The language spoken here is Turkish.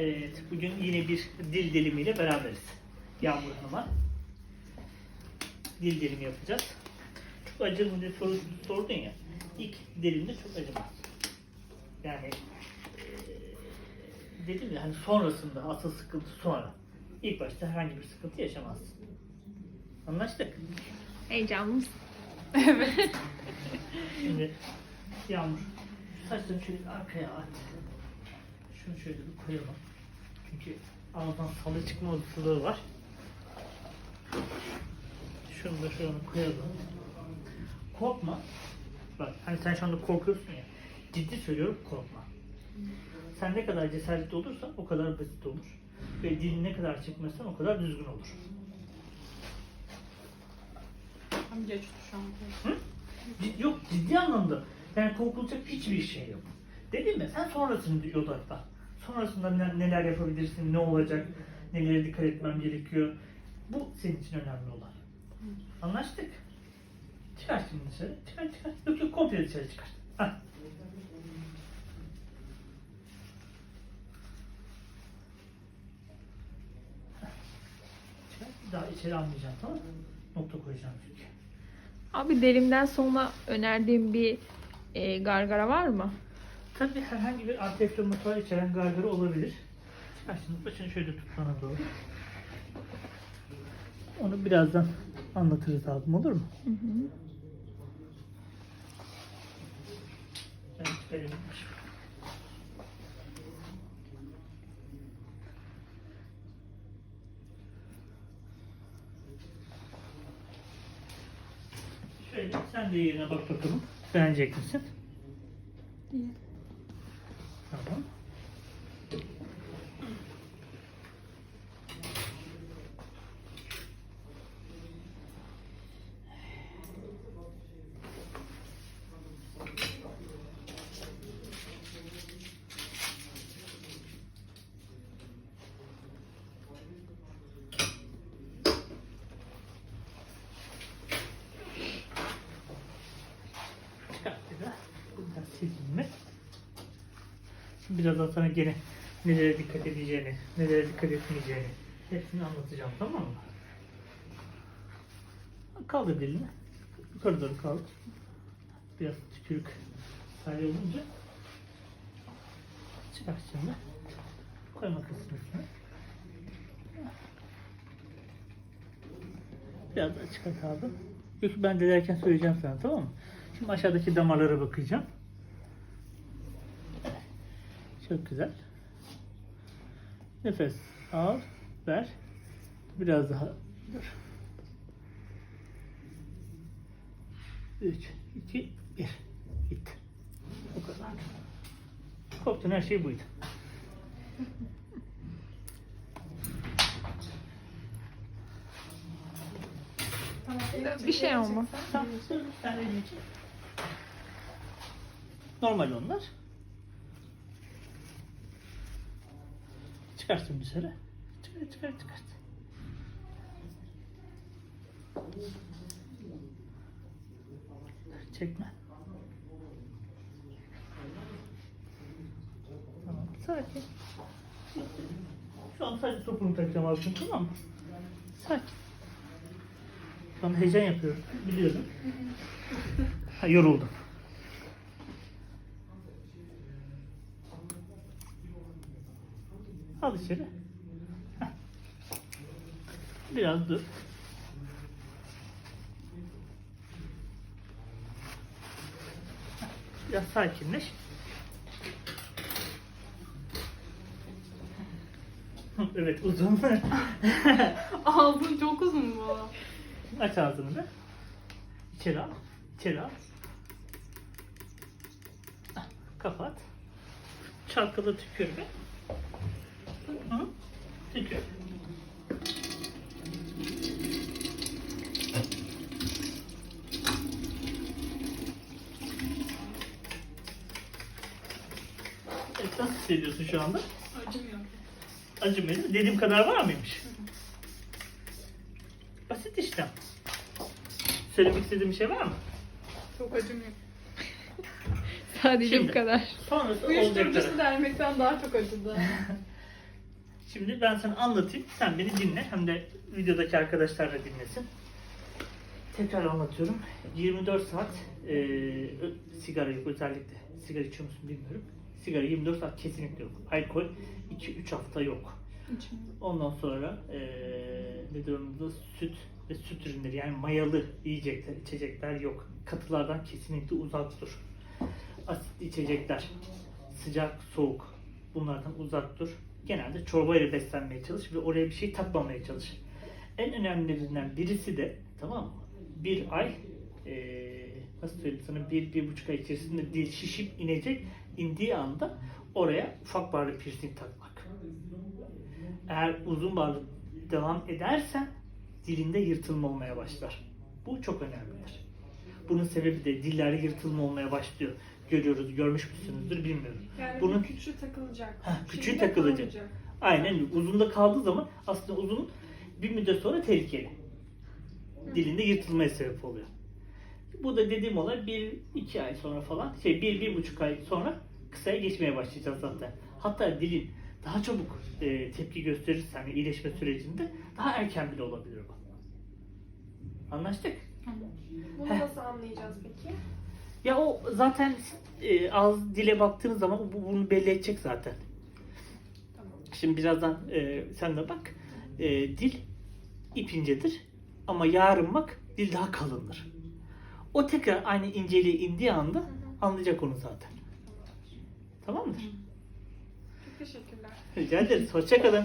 Evet, bugün yine bir dil dilimiyle beraberiz. Yağmur Hanım'a. Dil dilimi yapacağız. Çok acır mı diye soru sordun ya. İlk dilimde çok acımaz. Yani eee, dedim ya hani sonrasında asıl sıkıntı sonra. İlk başta herhangi bir sıkıntı yaşamazsın. Anlaştık. Heyecanlı mısın? Şimdi Yağmur saçlarını şöyle arkaya at. Şunu şöyle bir koyalım. Çünkü ağızdan salı çıkma olasılığı var. Şunu da şöyle koyalım. Korkma. Bak hani sen şu anda korkuyorsun ya. Ciddi söylüyorum korkma. Sen ne kadar cesaretli olursan o kadar basit olur. Ve dilin ne kadar çıkmazsan o kadar düzgün olur. Tam geçti şu an. Cid- yok ciddi anlamda. Yani korkulacak hiçbir şey yok. Dedim ya sen sonrasını odaklan. Sonrasında ne- neler yapabilirsin, ne olacak, nelere dikkat etmem gerekiyor. Bu senin için önemli olan. Anlaştık. Çıkar şimdi dışarı. Çıkar çıkar. Yok yok komple dışarı çıkar. Bir daha içeri almayacağım tamam? Nokta koyacağım çünkü. Abi delimden sonra önerdiğin bir e, gargara var mı? Tabii herhangi bir antiinflamatuar içeren gargara olabilir. Şimdi başını şöyle tut bana doğru. Onu birazdan anlatırız abim olur mu? Hı hı. Şöyle sen de yerine bak bakalım. Beğenecek misin? İyi. Tamam. Çıkart bir daha. Biraz sileyim mi? Şimdi birazdan sana gene nelere dikkat edeceğini, nelere dikkat etmeyeceğini hepsini anlatacağım tamam mı? Kaldır dilini. Yukarı doğru kaldır. Biraz tükürük salya olunca çıkar şimdi. Koy makasın üstüne. Biraz daha çıkar kaldım. Yok ben dilerken söyleyeceğim sana tamam mı? Şimdi aşağıdaki damarlara bakacağım. Çok güzel. Nefes al, ver. Biraz daha. Dur. 3, 2, 1. Gitti. Bu kadar. Korktuğun her şey buydu. Bir şey olmaz. Normal onlar. Çıkarsın dışarı. Çıkar, çıkar, çıkar. Çekme. Tamam, sakin. Şu an sadece topunu takacağım abi, tamam mı? Sakin. Şu an heyecan yapıyorum, biliyorum. Ha, yoruldum. Al içeri. Heh. Biraz dur. Biraz sakinleş. evet uzun. Ağzın çok uzun bu. Aç ağzını da. İçeri al. İçeri al. Kapat. Çalkala tükür be. Hı? Tükür. Evet, nasıl hissediyorsun şu anda? Acımıyor. Acımıyor. Dediğim kadar var mıymış? Basit işlem. Söylemek istediğim bir şey var mı? Çok acımıyor. Sadece Şimdi. bu kadar. Sonrası olacakları. Uyuşturucusu delmekten daha çok acıdı. Şimdi ben sana anlatayım. Sen beni dinle. Hem de videodaki arkadaşlar da dinlesin. Tekrar anlatıyorum. 24 saat e, sigara yok özellikle. Sigara içiyor musun bilmiyorum. Sigara 24 saat kesinlikle yok. Alkol 2-3 hafta yok. Ondan sonra e, nedir onun adı? Süt ve süt ürünleri yani mayalı yiyecekler, içecekler yok. Katılardan kesinlikle uzak dur. Asitli içecekler, sıcak, soğuk bunlardan uzak dur. Genelde çorbayla beslenmeye çalış ve oraya bir şey takmamaya çalış. En önemlilerinden birisi de tamam mı? Bir ay eee nasıl söyleyeyim sana bir, bir buçuk ay içerisinde dil şişip inecek. indiği anda oraya ufak barlı piercing takmak. Eğer uzun barlı devam edersen dilinde yırtılma olmaya başlar. Bu çok önemlidir. Bunun sebebi de dillerde yırtılma olmaya başlıyor. Görüyoruz, görmüş müsünüzdür bilmiyorum. Yani Bunun- küçüğü takılacak. Ha, küçüğü Şimdi takılacak. kalmayacak. Aynen. Uzunda kaldığı zaman aslında uzun bir müddet sonra tehlikeli. Dilinde yırtılmaya sebep oluyor. Bu da dediğim olay bir iki ay sonra falan, şey bir, bir buçuk ay sonra kısaya geçmeye başlayacağız zaten. Hatta dilin daha çabuk e, tepki gösterirsen yani iyileşme sürecinde daha erken bile olabilir bu. Anlaştık? Bunu Heh. nasıl anlayacağız peki? Ya o zaten e, ağız dile baktığınız zaman bu bunu belli edecek zaten. Tamam. Şimdi birazdan e, sen de bak. E, dil ip incedir ama yarınmak dil daha kalındır. O tekrar aynı inceliğe indiği anda anlayacak onu zaten. Tamam mıdır? Çok teşekkürler. Rica ederiz. Hoşçakalın.